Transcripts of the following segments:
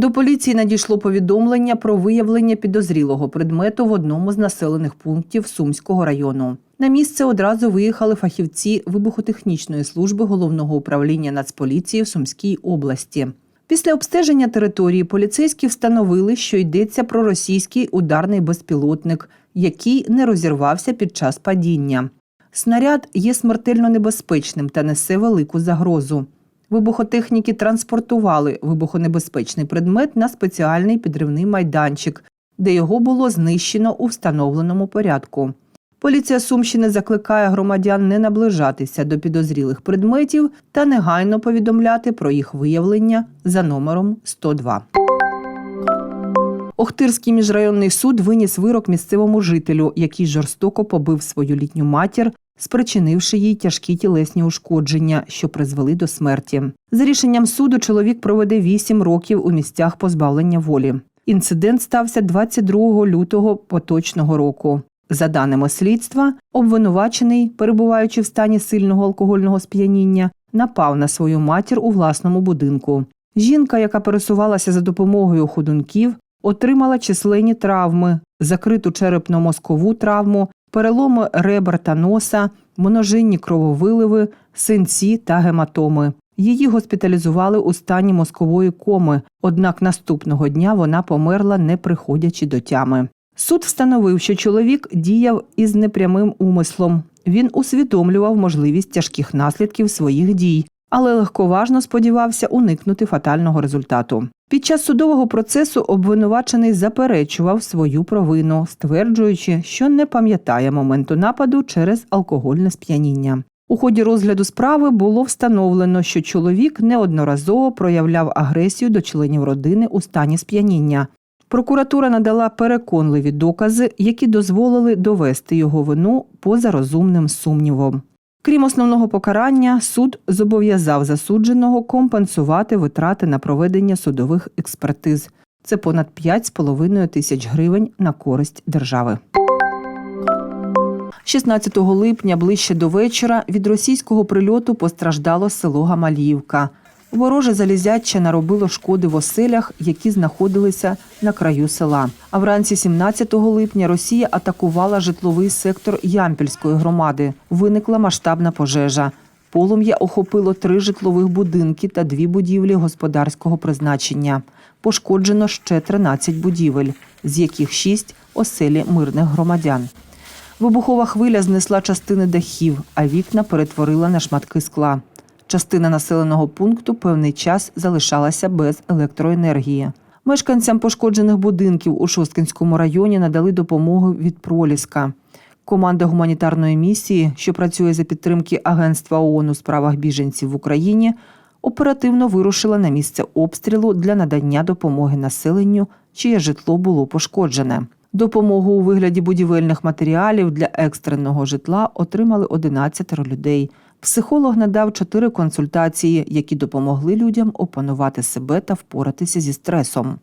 До поліції надійшло повідомлення про виявлення підозрілого предмету в одному з населених пунктів Сумського району. На місце одразу виїхали фахівці вибухотехнічної служби головного управління Нацполіції в Сумській області. Після обстеження території поліцейські встановили, що йдеться про російський ударний безпілотник, який не розірвався під час падіння. Снаряд є смертельно небезпечним та несе велику загрозу. Вибухотехніки транспортували вибухонебезпечний предмет на спеціальний підривний майданчик, де його було знищено у встановленому порядку. Поліція Сумщини закликає громадян не наближатися до підозрілих предметів та негайно повідомляти про їх виявлення за номером 102. Охтирський міжрайонний суд виніс вирок місцевому жителю, який жорстоко побив свою літню матір, спричинивши їй тяжкі тілесні ушкодження, що призвели до смерті. За рішенням суду чоловік проведе 8 років у місцях позбавлення волі. Інцидент стався 22 лютого поточного року. За даними слідства, обвинувачений, перебуваючи в стані сильного алкогольного сп'яніння, напав на свою матір у власному будинку. Жінка, яка пересувалася за допомогою ходунків, отримала численні травми, закриту черепно-мозкову травму, переломи ребер та носа, множинні крововиливи, синці та гематоми. Її госпіталізували у стані мозкової коми, однак наступного дня вона померла, не приходячи до тями. Суд встановив, що чоловік діяв із непрямим умислом. Він усвідомлював можливість тяжких наслідків своїх дій, але легковажно сподівався уникнути фатального результату. Під час судового процесу обвинувачений заперечував свою провину, стверджуючи, що не пам'ятає моменту нападу через алкогольне сп'яніння. У ході розгляду справи було встановлено, що чоловік неодноразово проявляв агресію до членів родини у стані сп'яніння. Прокуратура надала переконливі докази, які дозволили довести його вину поза розумним сумнівом. Крім основного покарання, суд зобов'язав засудженого компенсувати витрати на проведення судових експертиз. Це понад 5,5 тисяч гривень на користь держави. 16 липня ближче до вечора від російського прильоту постраждало село Гамаліївка. Вороже залізяче наробило шкоди в оселях, які знаходилися на краю села. А вранці 17 липня Росія атакувала житловий сектор Ямпільської громади. Виникла масштабна пожежа. Полум'я охопило три житлових будинки та дві будівлі господарського призначення. Пошкоджено ще 13 будівель, з яких шість оселі мирних громадян. Вибухова хвиля знесла частини дахів, а вікна перетворила на шматки скла. Частина населеного пункту певний час залишалася без електроенергії. Мешканцям пошкоджених будинків у Шосткинському районі надали допомогу від проліска. Команда гуманітарної місії, що працює за підтримки Агентства ООН у справах біженців в Україні, оперативно вирушила на місце обстрілу для надання допомоги населенню, чиє житло було пошкоджене. Допомогу у вигляді будівельних матеріалів для екстреного житла отримали 11 людей. Психолог надав чотири консультації, які допомогли людям опанувати себе та впоратися зі стресом.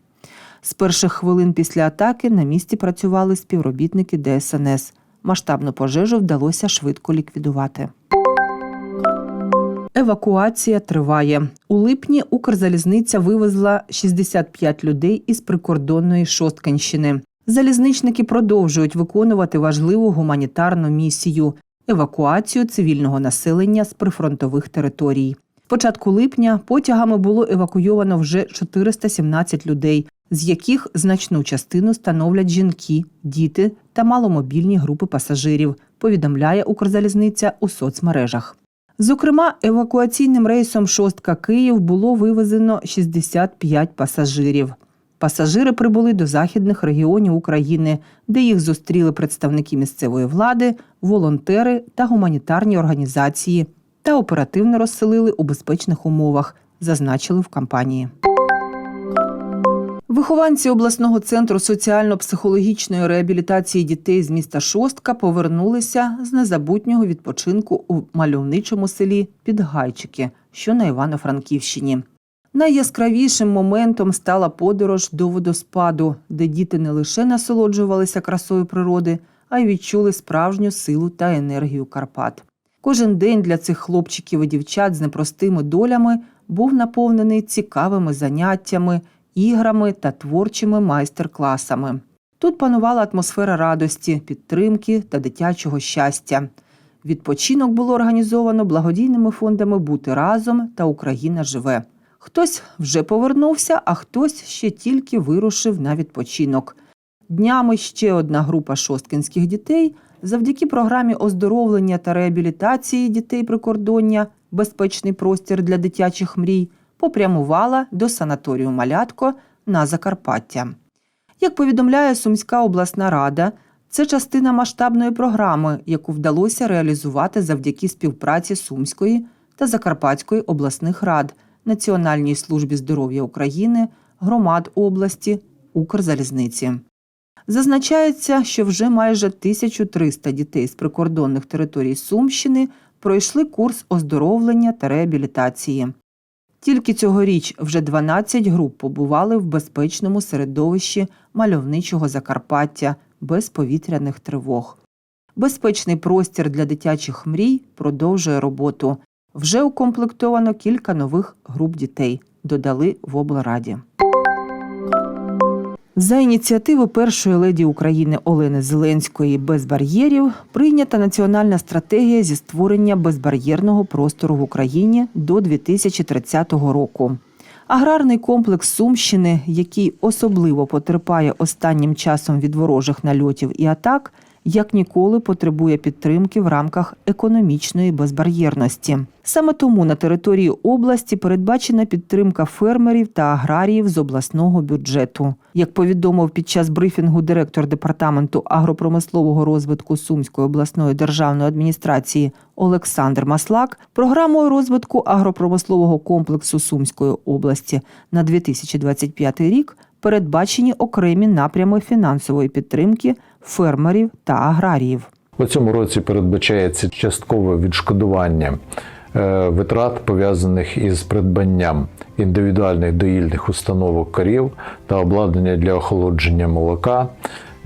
З перших хвилин після атаки на місці працювали співробітники ДСНС. Масштабну пожежу вдалося швидко ліквідувати. Евакуація триває. У липні Укрзалізниця вивезла 65 людей із прикордонної Шосткинщини. Залізничники продовжують виконувати важливу гуманітарну місію евакуацію цивільного населення з прифронтових територій. З початку липня потягами було евакуйовано вже 417 людей, з яких значну частину становлять жінки, діти та маломобільні групи пасажирів, повідомляє Укрзалізниця у соцмережах. Зокрема, евакуаційним рейсом Шостка Київ було вивезено 65 пасажирів. Пасажири прибули до західних регіонів України, де їх зустріли представники місцевої влади, волонтери та гуманітарні організації та оперативно розселили у безпечних умовах, зазначили в кампанії. Вихованці обласного центру соціально-психологічної реабілітації дітей з міста Шостка повернулися з незабутнього відпочинку у мальовничому селі Підгайчики, що на Івано-Франківщині. Найяскравішим моментом стала подорож до водоспаду, де діти не лише насолоджувалися красою природи, а й відчули справжню силу та енергію Карпат. Кожен день для цих хлопчиків і дівчат з непростими долями був наповнений цікавими заняттями, іграми та творчими майстер-класами. Тут панувала атмосфера радості, підтримки та дитячого щастя. Відпочинок було організовано благодійними фондами Бути разом та Україна живе. Хтось вже повернувся, а хтось ще тільки вирушив на відпочинок. Днями ще одна група шосткінських дітей завдяки програмі оздоровлення та реабілітації дітей прикордоння Безпечний простір для дитячих мрій попрямувала до санаторію Малятко на Закарпаття. Як повідомляє Сумська обласна рада, це частина масштабної програми, яку вдалося реалізувати завдяки співпраці Сумської та Закарпатської обласних рад, Національній службі здоров'я України, громад області, Укрзалізниці. Зазначається, що вже майже 1300 дітей з прикордонних територій Сумщини пройшли курс оздоровлення та реабілітації. Тільки цьогоріч вже 12 груп побували в безпечному середовищі мальовничого Закарпаття без повітряних тривог. Безпечний простір для дитячих мрій продовжує роботу. Вже укомплектовано кілька нових груп дітей, додали в облраді. За ініціативи першої леді України Олени Зеленської без бар'єрів прийнята національна стратегія зі створення безбар'єрного простору в Україні до 2030 року. Аграрний комплекс Сумщини, який особливо потерпає останнім часом від ворожих нальотів і атак, як ніколи потребує підтримки в рамках економічної безбар'єрності. Саме тому на території області передбачена підтримка фермерів та аграріїв з обласного бюджету. Як повідомив під час брифінгу директор департаменту агропромислового розвитку Сумської обласної державної адміністрації Олександр Маслак, програмою розвитку агропромислового комплексу Сумської області на 2025 рік передбачені окремі напрями фінансової підтримки фермерів та аграріїв. У цьому році передбачається часткове відшкодування е, витрат, пов'язаних із придбанням індивідуальних доїльних установок корів та обладнання для охолодження молока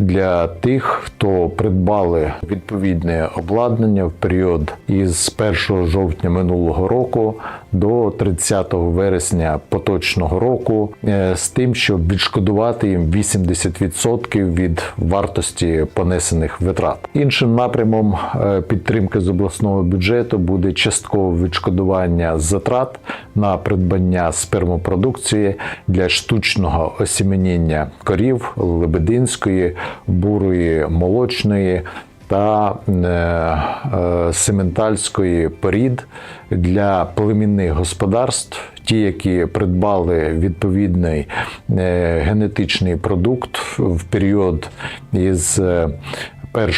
для тих, хто придбали відповідне обладнання в період із 1 жовтня минулого року до 30 вересня поточного року, е, з тим, щоб відшкодувати їм 80% від вартості понесених витрат. Іншим напрямом е, підтримки з обласного бюджету буде часткове відшкодування затрат на придбання спермопродукції для штучного осіменіння корів лебединської, бурої молочної та е, е, сементальської порід для племінних господарств, ті, які придбали відповідний е, генетичний продукт в період із 1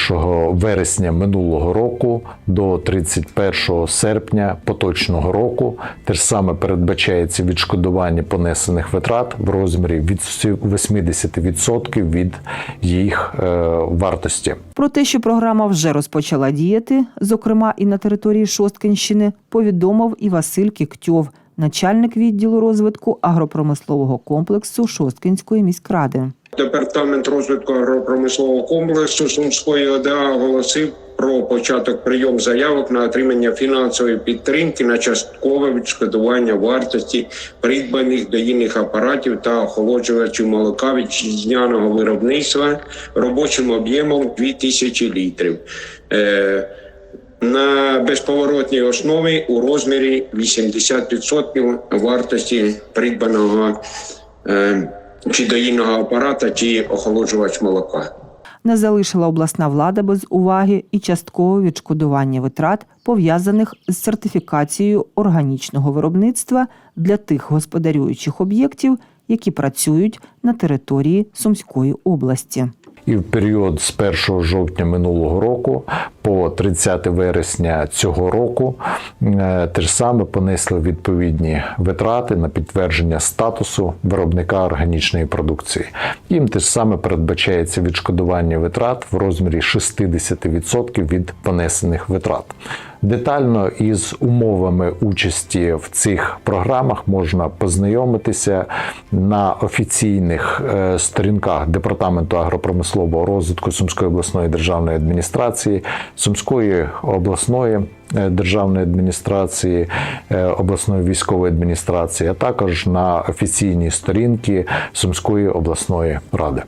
вересня минулого року до 31 серпня поточного року. Те ж саме передбачається відшкодування понесених витрат в розмірі від 80% від їх е, вартості. Про те, що програма вже розпочала діяти, зокрема і на території Шосткинщини, повідомив і Василь Кіктьов, начальник відділу розвитку агропромислового комплексу Шосткинської міськради. Департамент розвитку агропромислового комплексу Сумської ОДА оголосив про початок прийом заявок на отримання фінансової підтримки на часткове відшкодування вартості придбаних доїльних апаратів та охолоджувачів молока вітчизняного виробництва робочим об'ємом 2000 літрів. На безповоротній основі у розмірі 80% вартості придбаного е, чи доїльного апарата, чи охолоджувач молока. Не залишила обласна влада без уваги і часткове відшкодування витрат, пов'язаних з сертифікацією органічного виробництва для тих господарюючих об'єктів, які працюють на території Сумської області. І в період з 1 жовтня минулого року по 30 вересня цього року е, те ж саме понесли відповідні витрати на підтвердження статусу виробника органічної продукції. Їм те ж саме передбачається відшкодування витрат в розмірі 60% від понесених витрат. Детально із умовами участі в цих програмах можна познайомитися на офіційних е, сторінках Департаменту агропромислового розвитку Сумської обласної державної адміністрації, Сумської обласної е, державної адміністрації, е, обласної військової адміністрації, а також на офіційній сторінці Сумської обласної ради.